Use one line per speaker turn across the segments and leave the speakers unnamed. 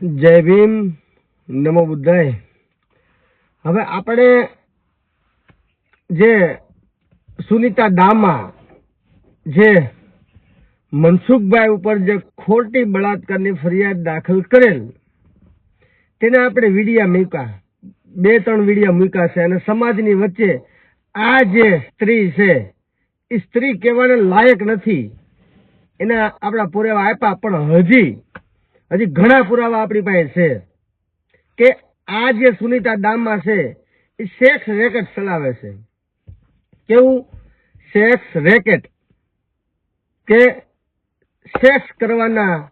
જય ભીમ, નમો બુદ્ધાય. હવે આપણે જે સુનિતા દામા જે મનસુખભાઈ ઉપર જે ખોટી બળાત્કારની ફરિયાદ દાખલ કરેલ, તેને આપણે વિડિયા મૂક્યા. બે ત્રણ વિડિયા મૂક્યા છે અને સમાજની વચ્ચે આ જે સ્ત્રી છે, એ સ્ત્રી કહેવાને લાયક નથી. એના આપણા પુરાવા આપ્યા પણ હજી હજી ઘણા પુરાવા આપણી પાસે છે કે આ જે સુનીતા ડામમાં છે, એ સેક્સ રેકેટ ચલાવે છે. કેવું? સેક્સ રેકેટ કે સેક્સ કરવાના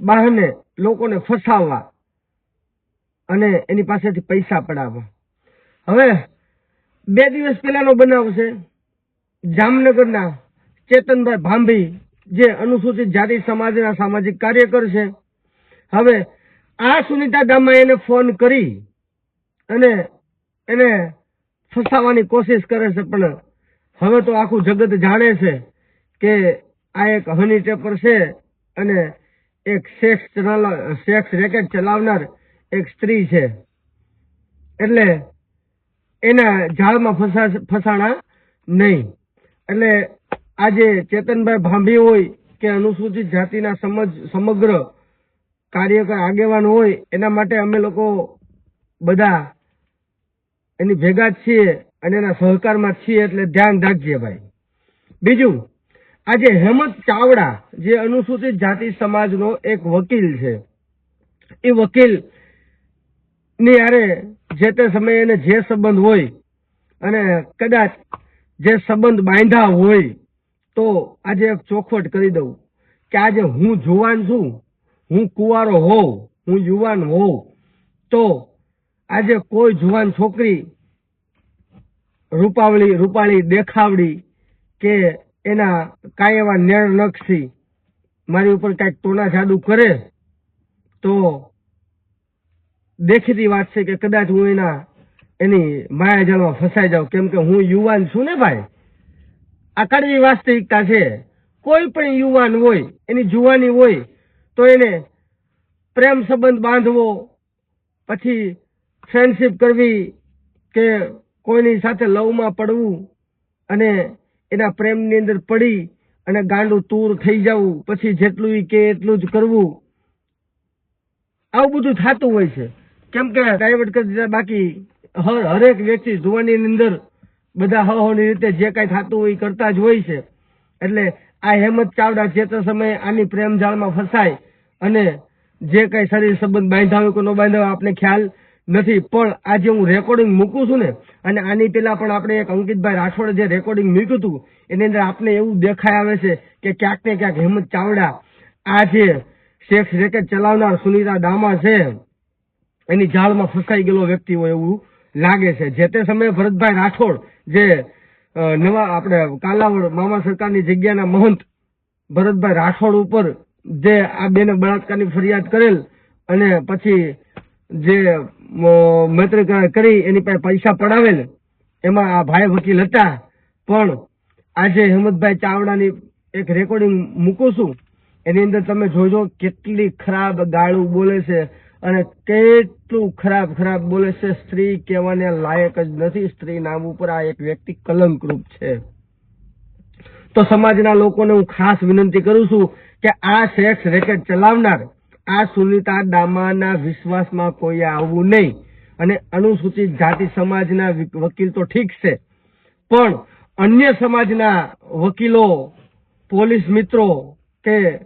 બહાને લોકોને ફસાવવા અને એની પાસેથી પૈસા પડાવવા. હવે બે દિવસ પહેલાનો બનાવ છે. જામનગરના ચેતનભાઈ ભાંભી જે અનુસૂચિત જાતિ સમાજના સામાજિક કાર્યકર છે હવે આ સુનીતા ગામમાં એને ફોન કરી અને એને ફસાવાની કોશિશ કરે છે, પણ હવે તો આખું જગત જાણે છે કે આ એક હની ટેપર છે અને એક સેક્સ સેક્સ રેકેટ ચલાવનાર એક સ્ત્રી છે. એટલે એના જાળમાં ફસા, ફસાણા નહીં. એટલે આજે ચેતનભાઈ ભાંભી હોય કે અનુસૂચિત જાતિના સમજ, સમગ્ર કાર્યકર આગેવાન હોય, એના માટે અમે લોકો બધા એની ભેગા જ છીએ અને એના સહકારમાં છીએ એટલે ધ્યાન રાખજે ભાઈ. બીજું, આજે હેમંત ચાવડા જે અનુસૂચિત જાતિ સમાજનો એક વકીલ છે, એ વકીલની યારે જે તે સમયે એને જે સંબંધ હોય અને કદાચ જે સંબંધ બાંધ્યા હોય તો આજે એક ચોખવટ કરી દઉં કે આજે હું જુવાન છું હું કુંવારો હોઉં, હું યુવાન હોઉં. તો આજે કોઈ જુવાન છોકરી રૂપાવળી, રૂપાળી દેખાવડી કે એના કાંઈ એવા નેણ નક્ષી મારી ઉપર કાંઈક ટોના જાદુ કરે, તો દેખીતી વાત છે કે કદાચ હું એના, એની માયાજાળમાં ફસાઈ જાઉં. કેમ કે હું યુવાન છું ને ભાઈ. આ કડવી વાસ્તવિકતા છે. કોઈ પણ યુવાન હોય, એની જુવાની હોય તો એને પ્રેમ સંબંધ બાંધવો, પછી ફ્રેન્ડશીપ કરવી કે કોઈની સાથે લવમાં પડવું અને એના પ્રેમની અંદર પડી અને ગાંડું તૂર થઈ જવું, પછી જેટલું કે એટલું જ કરવું. આવું બધું થતું હોય છે. કેમ કે ડાયવર્ટ કરી દીધા, બાકી હર, હરેક વ્યક્તિ જુવાનીની અંદર બધા હહોની રીતે જે કાંઈ થતું હોય કરતા જ હોય છે. એટલે આ હેમંત ચાવડા જે તે સમયે આની પ્રેમ જાળમાં ફસાય અને જે કાંઈ શરીર સંબંધ બાંધ્યા હોય કે ન બાંધ્યા હોય આપને ખ્યાલ નથી. પણ આજે હું રેકોર્ડિંગ મૂકું છું ને, અને આની પેલા પણ આપણે એક અંકિતભાઈ રાઠોડે જે રેકોર્ડિંગ મૂક્યું હતું, એની અંદર આપને એવું દેખાય આવે છે કે ક્યાંક ને ક્યાંક હેમંત ચાવડા આ જે સેક્સ રેકેટ ચલાવનાર સુનીતા દામા છે, એની જાળમાં ફસાઈ ગયેલો વ્યક્તિ હોય એવું લાગે છે. જે તે સમયે ભરતભાઈ રાઠોડ જે નવા આપણે કાલાવડ મામા સરકારની જગ્યાના મહંત ભરતભાઈ રાઠોડ ઉપર જે આ બેને બળાત્કારની ફરિયાદ કરેલ અને પછી જે મૈત્રી કરી એની પાસે પૈસા પડાવેલ, એમાં આ ભાઈ વકીલ હતા. પણ આજે હેમંતભાઈ ચાવડાની એક રેકોર્ડિંગ મૂકું છું. એની અંદર તમે જોજો કેટલી ખરાબ ગાળું બોલે છે. અને કેટલું ખરાબ ખરાબ બોલે છે, સ્ત્રી કહેવાને લાયક જ નથી. સ્ત્રી નામ ઉપર આ એક વ્યક્તિ કલંકરૂપ છે. તો સમાજના લોકોને હું ખાસ વિનંતી કરું છું કે આ સેક્સ રેકેટ ચલાવનાર, આ સુનિતા ડામાના વિશ્વાસમાં કોઈ આવવું નહીં. અને અનુસૂચિત જાતિ સમાજના વકીલ તો ઠીક છે. પણ અન્ય સમાજના વકીલો, પોલીસ મિત્રો કે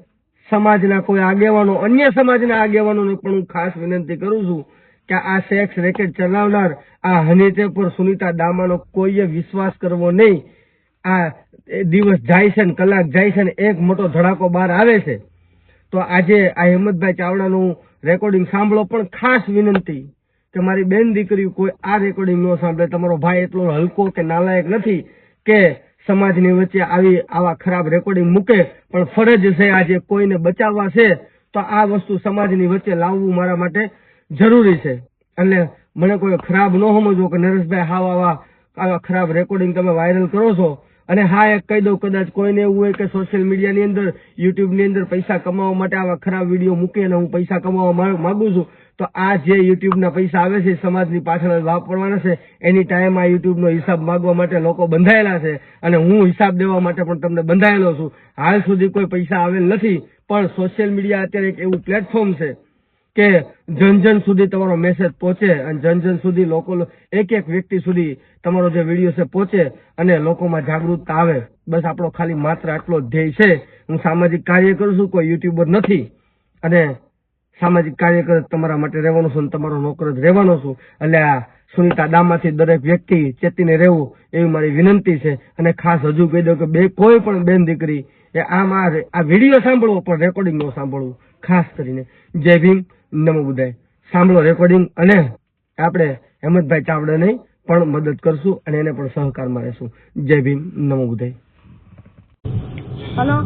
સમાજના કોઈ આગેવાનો, અન્ય સમાજના આગેવાનોને પણ હું ખાસ વિનંતી કરું છું કે આ સેક્સ રેકેટ ચલાવનાર, આ હનીતે પર સુનીતા દામાનો કોઈએ વિશ્વાસ કરવો નહીં. આ દિવસ જાય છે ને કલાક જાય છે ને એક મોટો ધડાકો બહાર આવે છે. તો આજે આ હેમંતભાઈ ચાવડાનું રેકોર્ડિંગ સાંભળો પણ ખાસ વિનંતી કે મારી બેન દીકરી કોઈ આ રેકોર્ડિંગ ન સાંભળે. તમારો ભાઈ એટલો હલકો કે નાલાયક નથી કે સમાજની વચ્ચે આવી આવા ખરાબ રેકોર્ડિંગ મૂકે, પણ ફરજ છે આજે કોઈને બચાવવા છે, તો આ વસ્તુ સમાજની વચ્ચે લાવવું મારા માટે જરૂરી છે. એટલે મને કોઈ ખરાબ ન સમજવો કે નરેશભાઈ હાવ આવા આવા ખરાબ રેકોર્ડિંગ તમે વાયરલ કરો છો. અને હા, એક કહી દઉં, કદાચ કોઈને એવું હોય કે સોશિયલ મીડિયાની અંદર યુટ્યુબની અંદર પૈસા કમાવા માટે આવા ખરાબ વીડિયો મૂકે અને હું પૈસા કમાવા માંગુ છું, તો આ જે યુટ્યુબના પૈસા આવે છે સમાજની પાછળ વાપરવાના છે. એની ટાઈમ આ યુટ્યુબનો હિસાબ માગવા માટે લોકો બંધાયેલા છે અને હું હિસાબ દેવા માટે પણ તમને બંધાયેલો છું. હાલ સુધી કોઈ પૈસા આવેલ નથી, પણ સોશિયલ મીડિયા અત્યારે એક એવું પ્લેટફોર્મ છે કે જન જન સુધી તમારો મેસેજ પહોંચે અને જન જન સુધી લોકો એક એક વ્યક્તિ સુધી તમારો જે વીડિયો છે પહોંચે અને લોકોમાં જાગૃતતા આવે. બસ આપણો ખાલી માત્ર આટલો ધ્યેય છે. હું સામાજિક કાર્ય કરું છું, કોઈ યુટ્યુબર નથી. અને સામાજિક કાર્યકર જ તમારા માટે રહેવાનો છું તમારો નોકર જ રહેવાનો છું. એટલે આ સુનિતા દામાંથી દરેક વ્યક્તિ ચેતીને રહેવું એવી મારી વિનંતી છે. અને ખાસ હજુ કહી દઉં કે બે કોઈ પણ બેન દીકરી એ આમ આ વીડિયો સાંભળવો પણ રેકોર્ડિંગ ન સાંભળવું. ખાસ કરીને. જય ભીમ. નમો બુદ્ધાય. સાંભળો રેકોર્ડિંગ અને આપણે હેમંતભાઈ ચાવડાને પણ મદદ કરશું અને એને પણ સહકારમાં રહેશું. જય ભીમ નમો બુદ્ધાય.
હલો?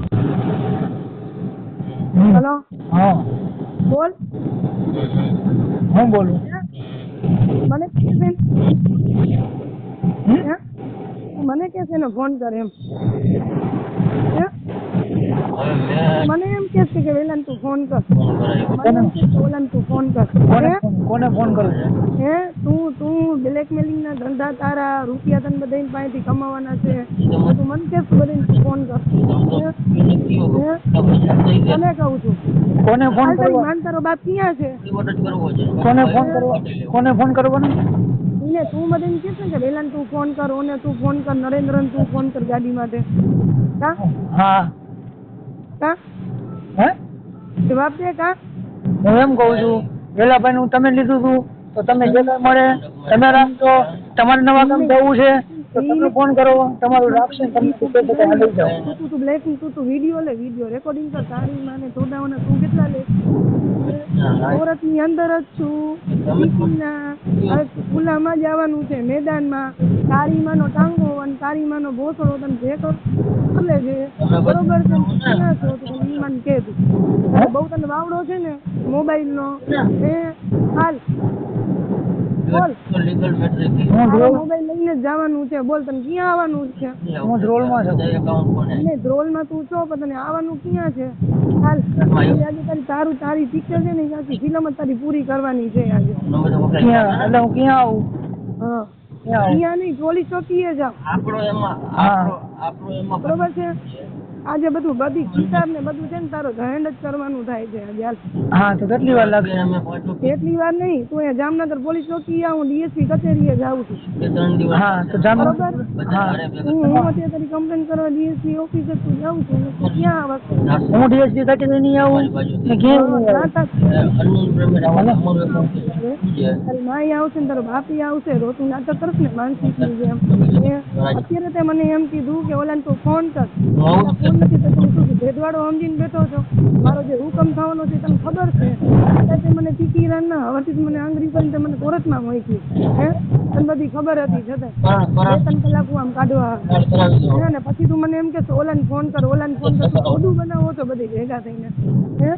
હલો?
હા.
બોલ.
હું બોલું?
મને હે? મને કે છે ને ફોન કરે એમ? મને એમ કે છે કે વેલાન તું ફોન કર. મને એમ કે તું ફોન કર.
કોને ફોન- કરું
હે? તું તું બ્લેકમેલિંગ ના ધંધા તારા રૂપિયા તને બધા પાસેથી કમાવાના છે. તું મને કે બધાને તું ફોન કર? તને કહું છું.
કોને ફોન કરવો?
માન તારો બાપ ક્યાં છે?
કોને ફોન કરવો કોને ફોન કરવાનો
ને? તું મને કે છે કે વેલાન તું ફોન કર ઓને તું ફોન કર નરેન્દ્રન તું ફોન કર ગાડી માટે.
હા.
કા
હે
જવાબ દે કા
હું એમ કહું છું વેલાભાઈ નું તમે લીધું હતું તો તમે જે કાંઈ મળે તમે રાખજો તમારે નવા કામ જવું છે તો તમે ફોન કરો તમારું રાખશે તમે શું કહેશો કે લઈ જાઓ
તું તું બ્લેક તું તું વીડિયો લે વીડિયો રેકોર્ડિંગ કર તારી માને તોડાઓને તું કેટલા લે સુરતની અંદર જ છું. સિટીના ખુલ્લામાં જવાનું છે મેદાનમાં. તારી માનો ટાંગો અને તારી માનો ભોસડો તને જે કરો કરે છે બરોબર છે ક્યાં છો તો ઈ મને કે તું બહુ તને વાવડો છે ને મોબાઈલ નો. એ હાલ. બોલ.
હું ડ્રોલ
મોબાઈલ લઈને જ જવાનું છે. બોલ તને ક્યાં આવવાનું છે?
હું ધ્રોલમાં છું?
ને ધ્રોલમાં તું છો પણ તને આવવાનું ક્યાં છે? હાલ આજે તારી તારું તારી પિક્ચર છે ને એ ફિલ્મ તારી પૂરી કરવાની છે આજે.
ક્યાં? એટલે હું ક્યાં આવું?
હા.
ક્યાં
નહીં પોલીસ ચોકીએ જાવ
એમાં
બરોબર છે. આજે બધું બધી કિતાબ ને બધું છે ને તારો હેન્ડ જ કરવાનું થાય છે આજે હાલ.
હા તો કેટલી વાર લાગશે
એટલી વાર નહીં તું અહીંયા જામનગર પોલીસ ચોકી આવું ડીએસપી કચેરીએ જાઉં છું.
હા તો જામ
બરોબર?
હા.
હું હું અત્યારે તારી કમ્પ્લેન કરવા ડીએસપી ઓફિસે તું જાઉં છું તો ક્યાં આ વસ્તુ
હું. ડીએસપી કચેરી નહીં આવું ને ક્યાં નહીં આવું
નાટક તારી માઈ આવશે ને તારો બાપી આવશે તો તું નાટક કરશ ને માનસિકની જેમ એ અત્યારે તે મને એમ કીધું કે ઓલાને તું ફોન કર. ઓલા નથી તો તું શું ભેદવાડો સમજીને બેઠો છો. મારો જે હુકમ થવાનો છે તમને ખબર છે. અત્યારે તે મને ટીકી રાન ના હવેથી મને આંગળી કરીને તે મને કોરટમાં મૂકી હે? તને બધી ખબર હતી છતાં બે ત્રણ કલાક હું આમ કાઢવા હે ને? પછી તું મને એમ કે ઓલાને ફોન કર ઓલાને ફોન કર. ઓડું બનાવો છો બધી ભેગા થઈને. હે?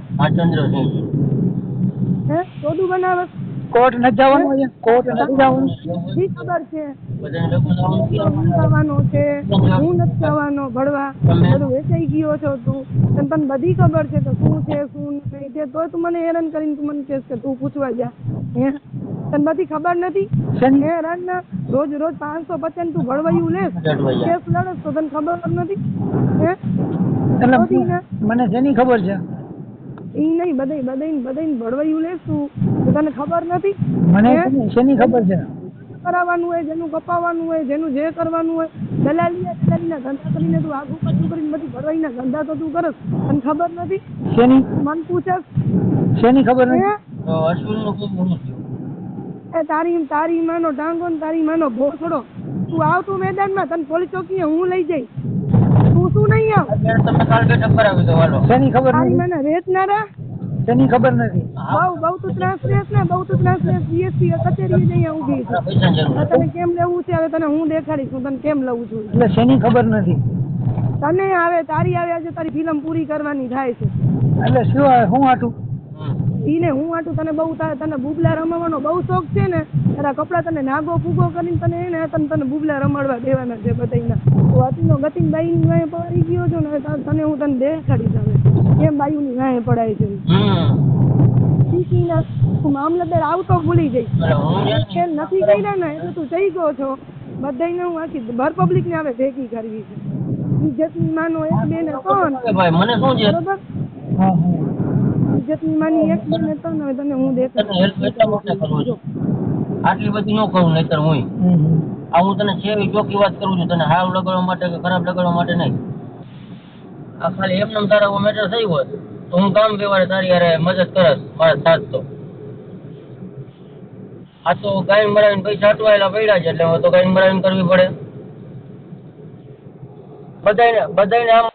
હે ઓડું બનાવે
કોર્ટ નથી જવાનું કોર્ટ નથી જવાનું.
શી ખબર છે. હું જવાનો છે હું નથી જવાનો ભણવા બધું વેચાઈ ગયો છો તું. તને પણ બધી ખબર છે તો શું છે શું નહીં છે તોય તું મને હેરાન કરીને તું મને કહેશ કે તું પૂછવા જા. હે? તને બધી ખબર નથી? હેરાન રાતના રોજ રોજ પાંચસો પચાસ તું ભળવાયું લેસ કેસ લડસ તો તને ખબર નથી? હે?
મને શેની ખબર છે?
ઈ નહીં બધાય બધાય બધાય ભળવાયું લેશું તને ખબર નથી?
મને શેની- ખબર છે?
કરાવવાનું હોય જેનું કપાવવાનું હોય જેનું જે કરવાનું હોય દલાલી દલાલીના ધંધા કરીને તું આગુ પાછું કરીને બધી ભરવાઈના ધંધા તો તું કરસ તને ખબર નથી?
શેની?
મન પૂછસ.
શેની ખબર નથી?
એ તારી તારી માનો ટાંગો ને તારી માનો ભોસડો. તું આવતું મેદાનમાં તને પોલીસ ચોકીએ હું લઈ જઈશ. તું નહીં આવ.
શેની ખબર
તારી
નથી?
માના વેચનારા
શેની ખબર નથી?
બહુ બહુ તો ત્રાસ રહેશ ને બહુ તો ત્રાસ રહેશ જીએસટી કચેરી જ અહીંયા ઊભી છે. તને કેમ લેવું છે? હવે તને હું દેખાડીશ હું તને કેમ લઉં છું?
એટલે શેની ખબર નથી?
તને આવે તારી આવે આજે તારી ફિલ્મ પૂરી કરવાની થાય છે.
એટલે શું હું શું
ઈને હું આટું તને બહુ તારે તને બુબલા રમાવાનો બહુ શોખ છે ને તારા કપડા તને નાગો ફૂગો કરીને તને એને તને તને બુબલા રમાડવા દેવાના છે બધાયના. તો અતિનો ગતિન બાઈની વાંહે પડી ગયો છો ને તને હું તને દેખાડી જાવે કેમ બાયુની વાંહે પડાય છે? તું મામલતદાર આવતો ભૂલી
જઈ છે
ખેલ નથી કર્યા ને? એટલે તું જઈ ગયો છો. બધાને હું આખી ભર પબ્લિક ને હવે ભેગી કરવી છે. ઇજ્જત માનો એક બે ને ત્રણ
કે ભાઈ મને શું છે?
બરોબર?
હા હા
માની એક બે ને હવે તને હું
તને
દેખાડીશ
હેલ્પ એટલા માટે કરું છું આટલી બધી ન કરું નહીતર હું
હમ. હમ.
આ હું તને સેવી ચોખ્ખી વાત કરું છું તને હાવ લગાડવા માટે કે ખરાબ લગાડવા માટે નહીં. આ ખાલી એમને તારા મેટર થઈ હોય તો હું કામ વ્યવહારે તારી યારે મદદ કરસ મારા સાથ તો. આ તો ગાય મરાવીને પૈસા અટવાયેલા પડ્યા છે એટલે તો ગાય મરાવીને કરવી પડે. બધાયને બધાયને આમ